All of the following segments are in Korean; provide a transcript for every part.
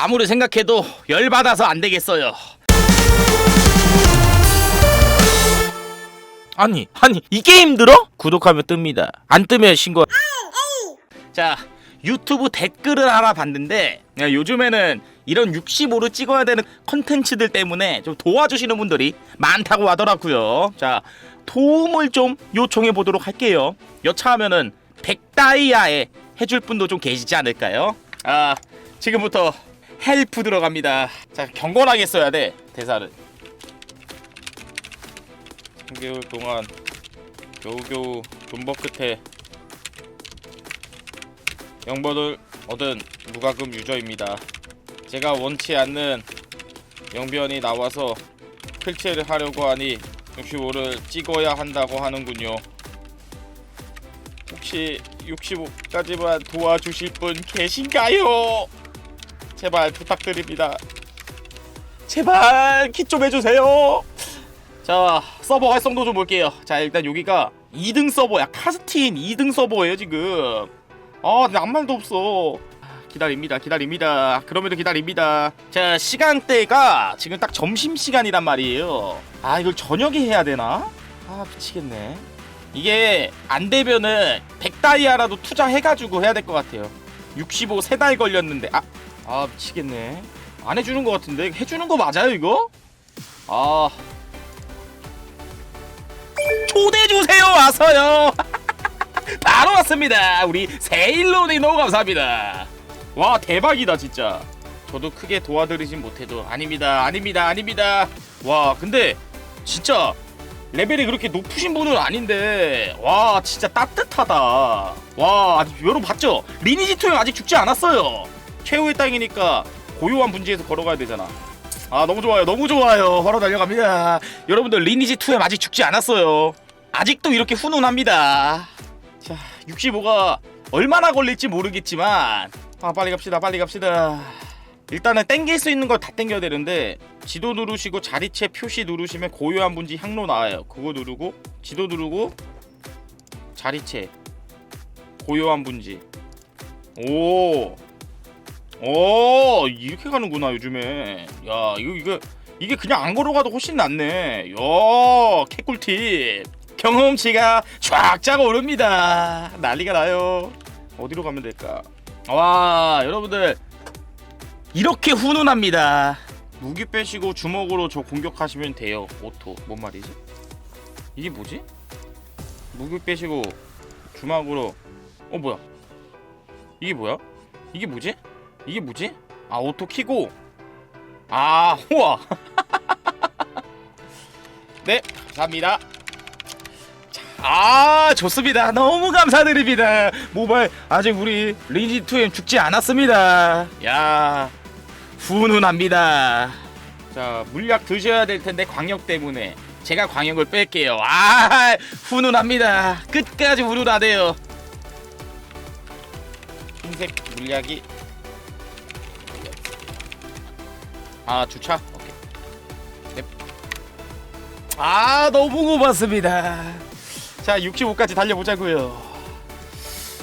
아무리 생각해도 열받아서 안 되겠어요. 아니, 아니, 이게 힘들어? 구독하면 뜹니다. 안 뜨면 신고. 자, 유튜브 댓글을 하나 봤는데, 야, 요즘에는 이런 65를 찍어야 되는 컨텐츠들 때문에 좀 도와주시는 분들이 많다고 하더라고요. 자, 도움을 좀 요청해 보도록 할게요. 여차하면은 100다이아에 해줄 분도 좀 계시지 않을까요? 아, 지금부터 헬프 들어갑니다. 자, 경건하게 써야 돼, 대사를. 3개월 동안 겨우겨우 존버 끝에 영번을 얻은 무과금 유저입니다. 제가 원치 않는 영변이 나와서 클체를 하려고 하니 65를 찍어야 한다고 하는군요. 혹시 65까지만 도와주실 분 계신가요? 제발 부탁드립니다. 제발 키좀 해주세요. 자 서버 활성도 좀 볼게요. 자 일단 여기가 2등 서버야. 카스틴 2등 서버예요 지금. 아 근데 아무 말도 없어. 기다립니다 기다립니다. 그럼에도 기다립니다. 자 시간대가 지금 딱 점심 시간이란 말이에요. 아 이걸 저녁에 해야 되나? 아 미치겠네. 이게 안 되면은 100다이아라도 투자해가지고 해야 될 것 같아요. 65 세 달 걸렸는데. 아, 아 미치겠네 안 해주는 것 같은데 해주는 거 맞아요 이거? 아 초대해 주세요 와서요. 바로 왔습니다. 우리 세일론이 너무 감사합니다. 와 대박이다 진짜. 저도 크게 도와드리진 못해도 아닙니다, 아닙니다, 아닙니다. 와 근데 진짜 레벨이 그렇게 높으신 분은 아닌데 와 진짜 따뜻하다. 와 여러분 봤죠? 리니지 2형 아직 죽지 않았어요. 최후의 땅이니까 고요한 분지에서 걸어가야 되잖아. 아 너무 좋아요. 너무 좋아요. 바로 달려갑니다. 여러분들 리니지 2에 아직 죽지 않았어요. 아직도 이렇게 훈훈합니다. 자 65가 얼마나 걸릴지 모르겠지만 아 빨리 갑시다. 빨리 갑시다. 일단은 땡길 수 있는 걸 다 땡겨야 되는데 지도 누르시고 자리체 표시 누르시면 고요한 분지 향로 나와요. 그거 누르고 지도 누르고 자리체 고요한 분지. 오 오 이렇게 가는구나 요즘에. 야 이거 이거 이게 그냥 안 걸어가도 훨씬 낫네. 야 개꿀팁. 경험치가 쫙 짜고 오릅니다. 난리가 나요. 어디로 가면 될까? 와 여러분들. 이렇게 훈훈합니다. 무기 빼시고 주먹으로 저 공격하시면 돼요. 오토. 뭔 말이지? 이게 뭐지? 무기 빼시고 주먹으로. 어 뭐야? 이게 뭐야? 이게 뭐지 이게 뭐지? 아 오토 키고. 아 우와. 네 감사합니다. 자, 아 좋습니다. 너무 감사드립니다. 모바일 아직 우리 리니지 2M 죽지 않았습니다. 야 훈훈합니다. 자 물약 드셔야 될 텐데 광역 때문에 제가 광역을 뺄게요. 아 훈훈합니다. 끝까지 훈훈하대요. 흰색 물약이 아 주차? 오케이. 넵. 아 너무 고맙습니다. 자 65까지 달려보자고요.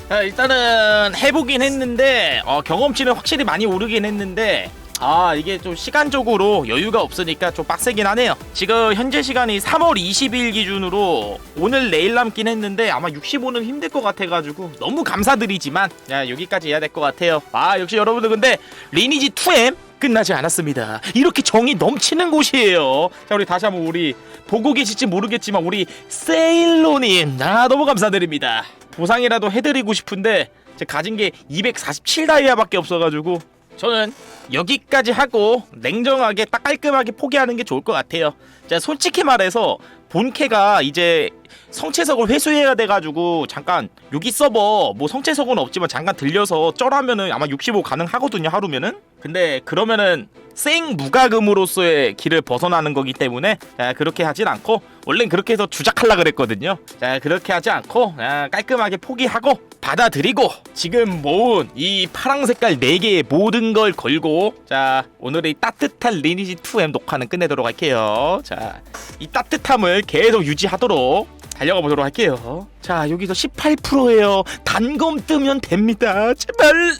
자 일단은 해보긴 했는데 어, 경험치는 확실히 많이 오르긴 했는데 아 이게 좀 시간적으로 여유가 없으니까 좀 빡세긴 하네요 지금 현재 시간이 3월 20일 기준으로 오늘 내일 남긴 했는데 아마 65는 힘들 것 같아가지고 너무 감사드리지만 야 여기까지 해야 될 것 같아요 아 역시 여러분들 근데 리니지 2M 끝나지 않았습니다. 이렇게 정이 넘치는 곳이에요. 자 우리 다시 한번 우리 보고 계실지 모르겠지만 우리 세일로님 아 너무 감사드립니다. 보상이라도 해드리고 싶은데 제 가진 게 247 다이아밖에 없어가지고 저는 여기까지 하고 냉정하게 딱 깔끔하게 포기하는 게 좋을 것 같아요. 자 솔직히 말해서 본캐가 이제 성채석을 회수해야 돼가지고 잠깐 여기 서버 뭐 성채석은 없지만 잠깐 들려서 쩔하면은 아마 65 가능하거든요 하루면은. 근데 그러면은 생 무과금으로서의 길을 벗어나는 거기 때문에 자, 그렇게 하진 않고 원래는 그렇게 해서 주작하려 그랬거든요. 자 그렇게 하지 않고 아, 깔끔하게 포기하고 받아들이고 지금 모은 이 파랑 색깔 4개의 모든 걸 걸고 자 오늘의 따뜻한 리니지 2M 녹화는 끝내도록 할게요. 자이 따뜻함을 계속 유지하도록 달려가 보도록 할게요. 자 여기서 18%예요. 단검 뜨면 됩니다. 제발.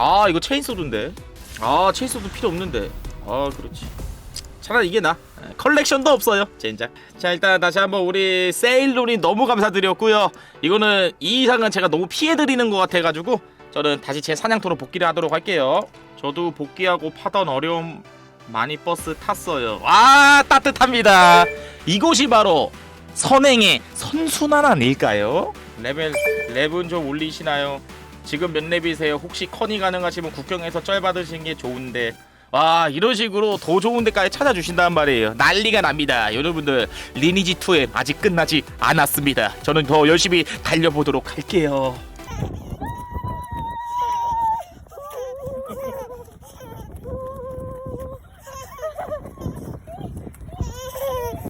아 이거 체인소드인데 아 체인소드 필요 없는데. 아 그렇지. 차라리 이게 나. 에, 컬렉션도 없어요 젠장. 자 일단 다시 한번 우리 세일론이 너무 감사드렸고요. 이거는 이 이상은 제가 너무 피해드리는 것 같아가지고 저는 다시 제 사냥터로 복귀를 하도록 할게요. 저도 복귀하고 파던 어려움 많이 버스 탔어요. 아 따뜻합니다. 이곳이 바로 선행의 선순환 아닐까요? 레벨 랩은 좀 올리시나요? 지금 몇 랩이세요? 혹시 커니 가능하시면 국경에서 쩔 받으신 게 좋은데. 와 이런 식으로 더 좋은 데까지 찾아주신단 말이에요. 난리가 납니다. 여러분들 리니지 2에 아직 끝나지 않았습니다. 저는 더 열심히 달려보도록 할게요